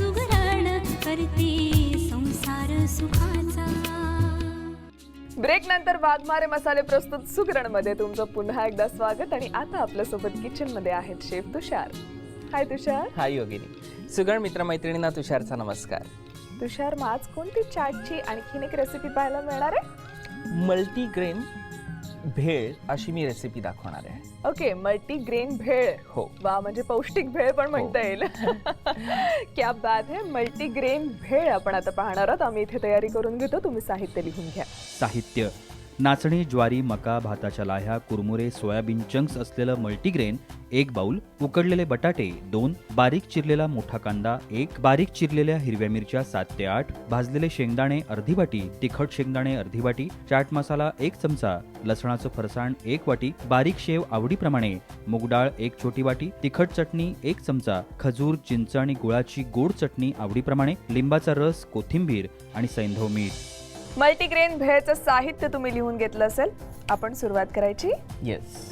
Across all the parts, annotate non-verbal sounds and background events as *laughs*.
सुगरण करते संसार सुखाचा. ब्रेक नंतर वाघमारे मसाले प्रस्तुत सुगरणमध्ये तुमचं पुन्हा एकदा स्वागत आणि आता आपल्यासोबत किचनमध्ये आहेत शेफ तुषार. हाय तुषार. हाय योगिनी. सुगण मित्रमैत्रिणींना तुषारचा नमस्कार. तुषार मग आज कोणती चाटची आणखीन एक रेसिपी पाहायला मिळणार आहे? मल्टीग्रेन भेळ अशी मी रेसिपी दाखवणार आहे. Okay multigrain bhel. हो. वा म्हणजे पौष्टिक भेळ पण म्हणता येईल. *laughs* क्या बात है मल्टी ग्रेन भेळ आपण आता पाहणार आहोत. आम्ही इथे तयारी करून घेतो तुम्ही साहित्य लिहून घ्या. साहित्य. नाचणी ज्वारी मका भाताच्या लाह्या कुरमुरे सोयाबीन चंक्स असलेलं मल्टीग्रेन एक बाऊल उकडलेले बटाटे दोन बारीक चिरलेला मोठा कांदा एक बारीक चिरलेल्या हिरव्या मिरच्या सात ते आठ भाजलेले शेंगदाणे अर्धी वाटी तिखट शेंगदाणे अर्धी वाटी चाट मसाला एक चमचा लसणाचं फरसाण एक वाटी बारीक शेव आवडीप्रमाणे मूगडाळ एक छोटी वाटी तिखट चटणी एक चमचा खजूर चिंच आणि गुळाची गोड चटणी आवडीप्रमाणे लिंबाचा रस कोथिंबीर आणि सैंधव मीठ. मल्टीग्रेन भेळचं साहित्य तुम्ही लिहून घेतलं असेल आपण सुरुवात करायची. येस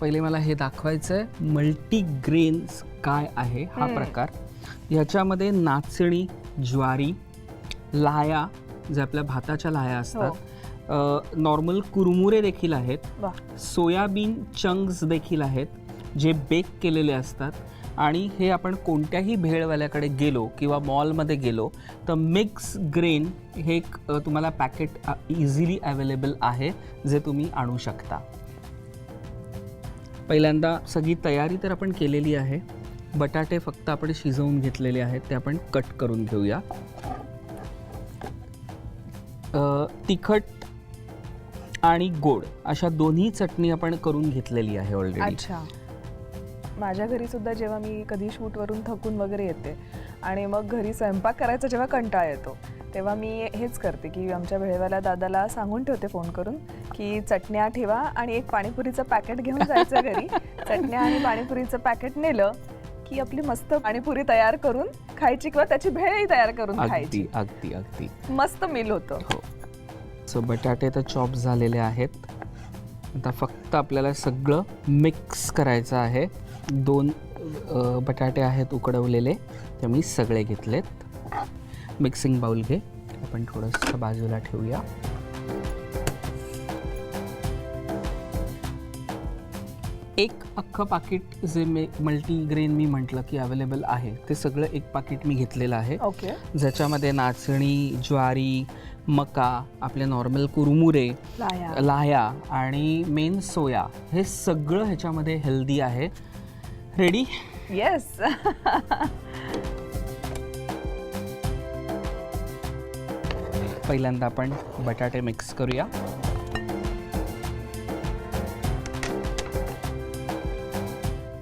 पहिले मला हे दाखवायचं आहे मल्टीग्रेन्स काय आहे हा. प्रकार. ह्याच्यामध्ये नाचणी ज्वारी लाया जे आपल्या भाताच्या लाया असतात. नॉर्मल कुरमुरे देखील आहेत. सोयाबीन चंक्स देखील आहेत जे बेक केलेले असतात. आणि हे आपण कोणत्याही भेळवाल्याकडे गेलो किंवा मॉलमध्ये गेलो तर मिक्स ग्रेन हे एक तुम्हाला पॅकेट इझिली अवेलेबल आहे जे तुम्ही आणू शकता. पहिल्यांदा सगळी तयारी तर आपण केलेली आहे. बटाटे फक्त आपण शिजवून घेतलेले आहेत ते आपण कट करून घेऊया. तिखट आणि गोड अशा दोन्ही चटणी आपण करून घेतलेली आहे ऑलरेडी अच्छा. माझ्या घरी सुद्धा जेव्हा मी कधी शूटवरून थकून वगैरे येते आणि मग घरी स्वयंपाक करायचा जेव्हा कंटाळा येतो तेव्हा मी हेच करते की आमच्या भेळवाल्या दादाला सांगून ठेवते फोन करून की चटण्या ठेवा आणि एक पाणीपुरीचं पॅकेट घेऊन जायचं घरी. चटण्या आणि पाणीपुरीचं पॅकेट नेलं की आपली मस्त पाणीपुरी तयार करून खायची किंवा त्याची भेळही तयार करून खायची. अगदी अगदी. मस्त मिल होतं. हो. सो बटाटे तर चॉप झालेले आहेत. आता फक्त आपल्याला सगळं मिक्स करायचं आहे. दोन बटाटे आहेत उकडवलेले ते मी सगळे घेतलेत. मिक्सिंग बाउल घे आपण थोडंसं बाजूला ठेवूया. एक अख्खं पाकिट जे मे मल्टीग्रेन मी म्हटलं की अवेलेबल आहे ते सगळं एक पाकिट मी घेतलेलं आहे. ओके. ज्याच्यामध्ये नाचणी ज्वारी मका आपले नॉर्मल कुरमुरे लाया. लाह्या आणि मेन सोया हे सगळं ह्याच्यामध्ये हेल्दी आहे. रेडी येस पहिल्यांदा आपण बटाटे मिक्स करूया.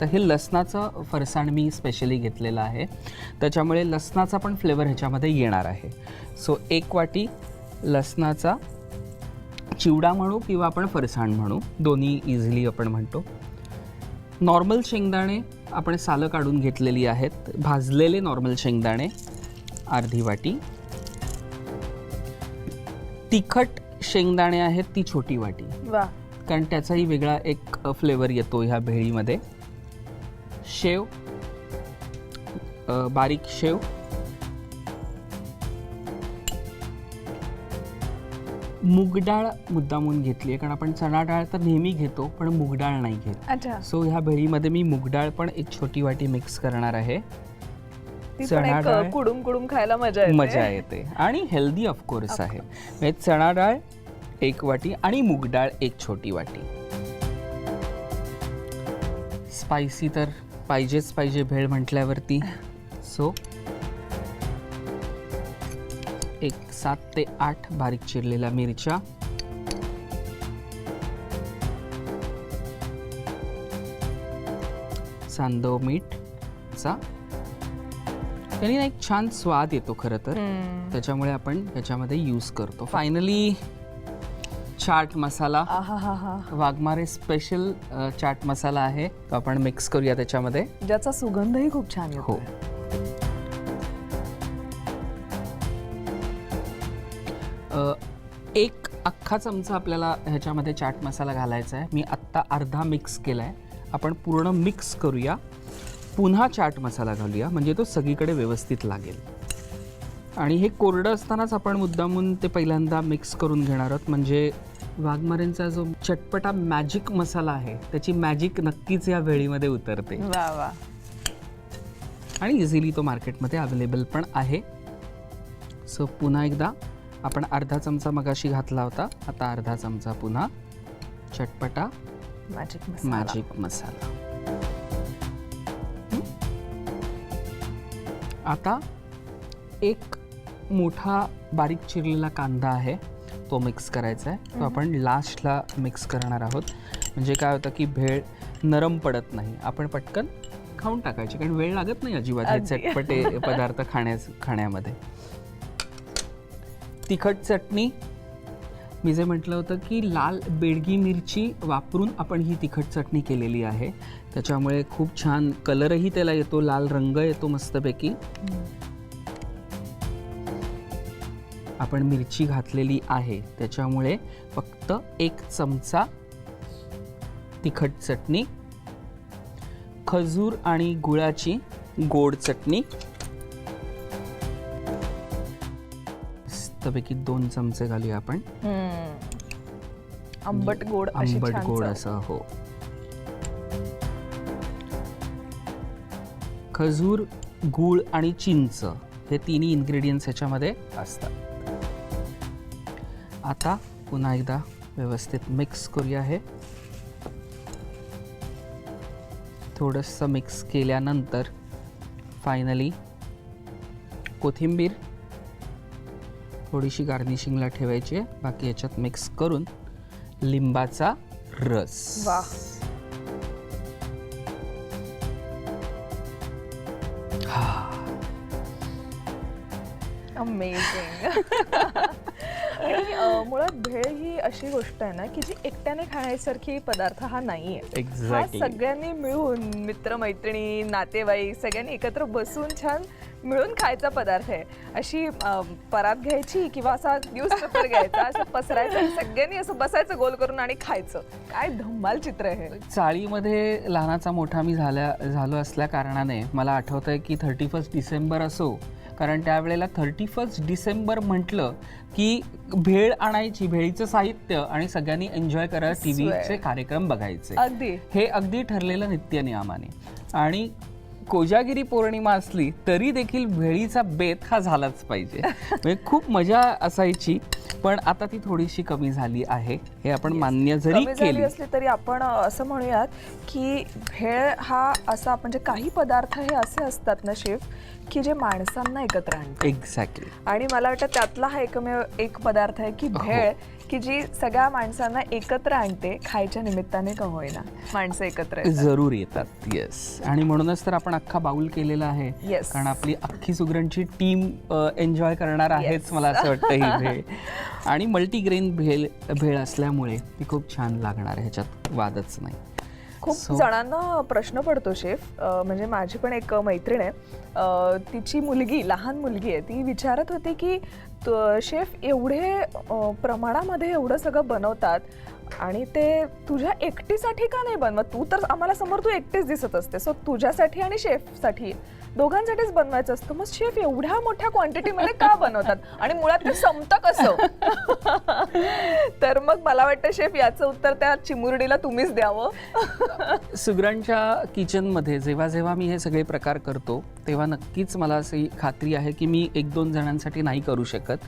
तर हे लसणाचं फरसाण मी स्पेशली घेतलेलं आहे. त्याच्यामुळे लसणाचा पण फ्लेवर ह्याच्यामध्ये येणार आहे. सो एक वाटी लसणाचा चिवडा म्हणू किंवा आपण फरसाण म्हणू दोन्ही इझिली आपण म्हणतो. नॉर्मल शेंगदाणे आपण सालं काढून घेतलेली आहेत. भाजलेले नॉर्मल शेंगदाणे अर्धी वाटी. तिखट शेंगदाणे आहेत ती छोटी वाटी. वा कारण त्याचाही वेगळा एक फ्लेवर येतो ह्या भेळीमध्ये. शेव अ, बारीक शेव. मूगडाळ मुद्दामून घेतली आहे कारण आपण चणा डाळ तर नेहमी घेतो पण मूगडाळ नाही घेत. अच्छा. सो ह्या भेळीमध्ये मी मूगडाळ पण एक छोटी वाटी मिक्स करणार आहे. ती पण चणा एक डाळ. कुडुम कुडुम खायला मजा येते. मजा येते. आणि हेल्दी ऑफकोर्स आहे. म्हणजे चणा डाळ एक वाटी आणि मूग डाळ एक छोटी वाटी. स्पायसी तर पाहिजेच पाहिजे भेळ म्हटल्यावरती. सो एक सात ते आठ बारीक चिरलेल्या मिरच्या. सांदव मीठ चा. त्यांनी ना एक छान स्वाद येतो खरं तर. त्याच्यामुळे आपण त्याच्यामध्ये यूज करतो. फायनली चाट मसाला. वाघमारे स्पेशल चाट मसाला आहे. तो आपण मिक्स करूया त्याच्यामध्ये. ज्याचा सुगंधही खूप छान हो. अख्खा चमचा आपल्याला ह्याच्यामध्ये चाट मसाला घालायचा आहे. मी आत्ता अर्धा मिक्स केला आहे आपण पूर्ण मिक्स करूया. पुन्हा चाट मसाला घालूया. म्हणजे तो सगळीकडे व्यवस्थित लागेल. आणि हे कोरडं असतानाच आपण मुद्दामून ते पहिल्यांदा मिक्स करून घेणार आहोत. म्हणजे वाघमारेंचा जो चटपटा मॅजिक मसाला आहे त्याची मॅजिक नक्कीच या वेळीमध्ये उतरते. वा वा. आणि इझिली तो मार्केटमध्ये अवेलेबल पण आहे. सो पुन्हा एकदा आपण अर्धा चमचा मगाशी घातला होता. आता अर्धा चमचा पुन्हा चटपटा मॅजिक मसाला मॅजिक मसाला? आता एक मोठा बारीक चिरलेला कांदा आहे तो मिक्स करायचा आहे. तो आपण लास्टला मिक्स करणार आहोत. म्हणजे काय होतं की भेळ नरम पडत नाही. आपण पटकन खाऊन टाकायची कारण वेळ लागत नाही अजिबात हे. चटपटे *laughs* पदार्थ खाण्यास खाण्यामध्ये. तिखट चटणी. मी जे म्हटलं होतं की लाल बेडगी मिरची वापरून आपण ही तिखट चटणी केलेली आहे. त्याच्यामुळे खूप छान कलरही त्याला येतो लाल रंग येतो मस्तपैकी. आपण मिरची घातलेली आहे. त्याच्यामुळे फक्त एक चमचा तिखट चटणी खजूर आणि गुळाची गोड चटणी. मस्तपैकी दोन चमचे घालूया आपण. आंबट गोड आंबट गोड. असं हो खजूर गूळ आणि चिंच हे तिन्ही इन्ग्रेडियंट्स ह्याच्यामध्ये असतात आता पुन्हा एकदा व्यवस्थित मिक्स करूया हे थोडंसं मिक्स केल्यानंतर फायनली कोथिंबीर थोडीशी गार्निशिंगला ठेवायची आहे. बाकी याच्यात मिक्स करून लिंबाचा रस. वा. *laughs* आणि मुळात भेळ ही अशी गोष्ट आहे ना की जी एकट्याने खाण्यासारखी पदार्थ हा नाहीये. हा एक्झॅक्टली सगळ्यांनी मिळून मित्रमैत्रिणी नातेवाईक सगळ्यांनी एकत्र बसून छान मिळून खायचा पदार्थ आहे. अशी परात घ्यायची किंवा असा न्यूजपेपर घ्यायचा असं पसरायचं आणि सगळ्यांनी असं बसायचं गोल करून आणि खायचं. काय धम्माल चित्र आहे हे. चाळीमध्ये लहानाचा मोठा मी झाल्या झालो असल्या कारणाने मला आठवतं आहे की थर्टी फर्स्ट डिसेंबर असो कारण त्यावेळेला थर्टी फर्स्ट डिसेंबर म्हटलं की भेळ आणायची भेळीचं साहित्य आणि सगळ्यांनी एन्जॉय करा टी व्हीचे. कार्यक्रम बघायचे. अगदी. हे अगदी ठरलेलं नित्यनियमाने आणि कोजागिरी पौर्णिमा असली तरी देखील भेळीचा बेत हा झालाच पाहिजे. *laughs* म्हणजे खूप मजा असायची पण आता ती थोडीशी कमी झाली आहे. हे आपण मान्य जरी कमी झाली केली. असली तरी आपण असं म्हणूयात की भेळ हा असा म्हणजे काही पदार्थ हे असे असतात ना शेफ की जे माणसांना एकत्र आणतात. एक्झॅक्टली आणि मला वाटतं त्यातला हा एकमेव एक पदार्थ आहे की भेळ की जी सगळ्या माणसांना एकत्र आणते खायच्या निमित्ताने का होईना. माणसं एकत्र. जरूर येतात येस आणि म्हणूनच तर आपण अख्खा बाउल केलेला आहे. Yes. कारण आपली अख्खी सुगरणची टीम एन्जॉय करणार आहेच मला असं वाटतं ही भेळ. *laughs* आणि मल्टीग्रेन भेळ भेळ असल्यामुळे ती खूप छान लागणार आहे ह्याच्यात वादच नाही. खूप So- जणांना प्रश्न पडतो शेफ. म्हणजे माझी पण एक मैत्रीण आहे. तिची मुलगी लहान मुलगी आहे. ती विचारत होती की त- शेफ एवढे प्रमाणामध्ये एवढं सगळं बनवतात आणि ते तुझ्या एकटीसाठी का नाही बनवत? तू तर आम्हाला समोर तू एकटीच दिसत असते. सो तुझ्यासाठी आणि शेफसाठी दोघांसाठीच बनवायचं असतं. मग शेफ एवढ्या मोठ्या क्वांटिटीमध्ये का बनवतात? आणि मुळात ते संपतं कसं? *laughs* तर मग मला वाटतं शेफ याचं उत्तर त्या चिमुरडीला तुम्हीच द्यावं. सुगरणच्या किचनमध्ये जेव्हा जेव्हा मी हे सगळे प्रकार करतो तेव्हा नक्कीच मला अशी खात्री आहे की मी एक दोन जणांसाठी नाही करू शकत.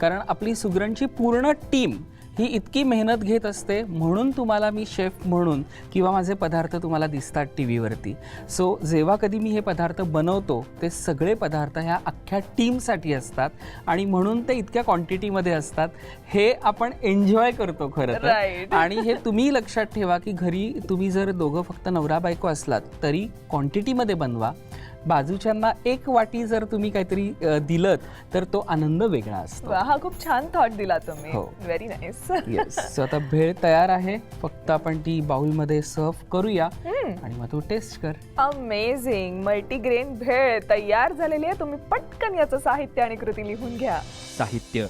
कारण आपली सुगरणची पूर्ण टीम ही इतकी मेहनत घेत असते म्हणून तुम्हाला मी शेफ म्हणून किंवा माझे पदार्थ तुम्हाला दिसतात टी व्हीवरती सो जेव्हा कधी मी हे पदार्थ बनवतो ते सगळे पदार्थ ह्या अख्ख्या टीमसाठी असतात आणि म्हणून ते इतक्या क्वांटिटीमध्ये असतात हे आपण एन्जॉय करतो खरं तर. आणि हे तुम्ही लक्षात ठेवा की घरी तुम्ही जर दोघं फक्त नवरा बायको असलात तरी क्वांटिटीमध्ये बनवा. बाजूच्यांना एक वाटी जर तुम्ही काहीतरी अ, दिलत तर तो आनंद वेगळा असतो. हा खूप छान थॉट दिला तुम्ही. व्हेरी नाईस येस सो आता भेळ तयार आहे. फक्त आपण ती बाउलमध्ये सर्व करूया. आणि मग तो टेस्ट कर. अमेझिंग मल्टीग्रेन भेळ तयार झालेली आहे. तुम्ही पटकन याचं साहित्य आणि कृती लिहून घ्या. साहित्य.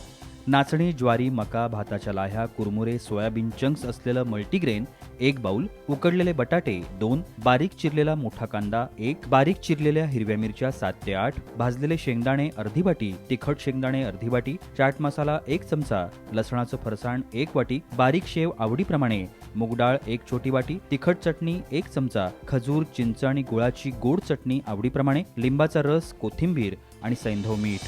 नाचणी ज्वारी मका भाताच्या लाह्या कुरमुरे सोयाबीन चंक्स असलेलं मल्टीग्रेन एक बाऊल उकडलेले बटाटे दोन बारीक चिरलेला मोठा कांदा एक बारीक चिरलेल्या हिरव्या मिरच्या सात ते आठ भाजलेले शेंगदाणे अर्धी वाटी तिखट शेंगदाणे अर्धी वाटी चाट मसाला एक चमचा लसणाचं फरसाण एक वाटी बारीक शेव आवडीप्रमाणे मूग डाळ एक छोटी वाटी तिखट चटणी एक चमचा खजूर चिंच आणि गुळाची गोड चटणी आवडीप्रमाणे लिंबाचा रस कोथिंबीर आणि सैंधव मीठ.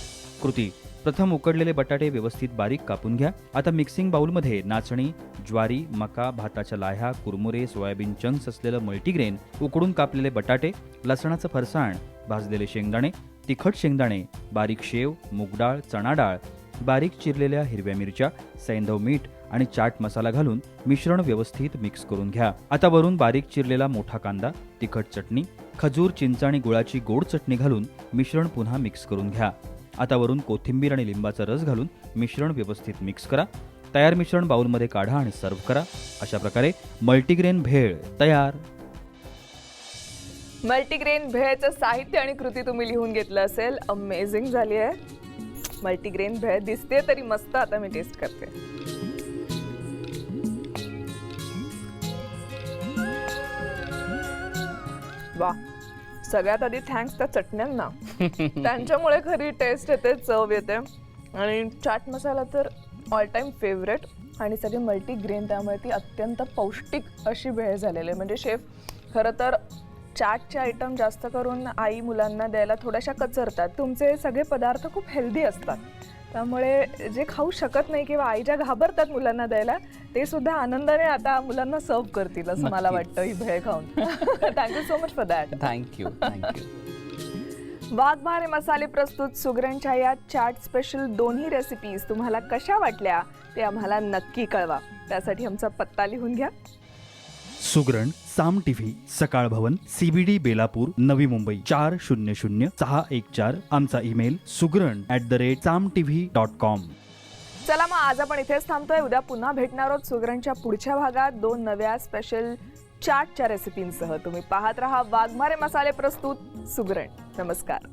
कृती प्रथम उकडलेले बटाटे व्यवस्थित बारीक कापून घ्या. आता मिक्सिंग बाउलमध्ये नाचणी ज्वारी मका भाताच्या लाह्या कुरमुरे सोयाबीन चंक्स असलेलं मल्टीग्रेन उकडून कापलेले बटाटे लसणाचं फरसाण भाजलेले शेंगदाणे तिखट शेंगदाणे बारीक शेव मूगडाळ चणा डाळ बारीक चिरलेल्या हिरव्या मिरच्या सैंधव मीठ आणि चाट मसाला घालून मिश्रण व्यवस्थित मिक्स करून घ्या. आता वरून बारीक चिरलेला मोठा कांदा तिखट चटणी खजूर चिंच आणि गुळाची गोड चटणी घालून मिश्रण पुन्हा मिक्स करून घ्या. आता वरून कोथिंबीर आणि लिंबाचा रस घालून मिश्रण व्यवस्थित मिक्स करा. तयार मिश्रण बाउलमध्ये काढा आणि सर्व करा. अशा प्रकारे मल्टीग्रेन भेळ तयार. मल्टीग्रेन भेळचं साहित्य आणि कृती तुम्ही लिहून घेतलं असेल. अमेझिंग झाली आहे. मल्टीग्रेन भेळ दिसते तरी मस्त आता मी टेस्ट करते. वा सगळ्यात आधी थँक्स त्या चटण्यांना. त्यांच्यामुळे खरी टेस्ट येते चव येते. आणि चाट मसाला तर ऑल टाईम फेवरेट आणि सगळी मल्टीग्रेन त्यामुळे ती अत्यंत पौष्टिक अशी भेळ झालेली आहे. म्हणजे शेफ खरं तर चाटचे आयटम जास्त करून आई मुलांना द्यायला थोड्याशा कचरतात. तुमचे सगळे पदार्थ खूप हेल्दी असतात. त्यामुळे जे खाऊ शकत नाही किंवा आई ज्या घाबरतात मुलांना द्यायला ते सुद्धा आनंदाने आता मुलांना सर्व करतील असं मला. वाटतं ही भेळ खाऊन. Thank you so much for that thank you thank you Waghmare मसाले प्रस्तुत सुगरणच्या या चाट स्पेशल दोन्ही रेसिपीज तुम्हाला कशा वाटल्या ते आम्हाला नक्की कळवा. त्यासाठी आमचा पत्ता लिहून घ्या. सुगरण साम टीव्ही सकाळ भवन सीबीडी बेलापूर नवी मुंबई. चार शून्य शून्य सहा एक चार आमचा email Sugaran at the rate Saam TV dot com चला मग आज आपण इथेच थांबतोय. उद्या पुन्हा भेटणार आहोत सुगरणच्या पुढच्या भागात. दोन नव्या स्पेशल चाटच्या रेसिपींसह तुम्ही पाहत रहा. वाघमारे मसाले प्रस्तुत सुगरण. नमस्कार.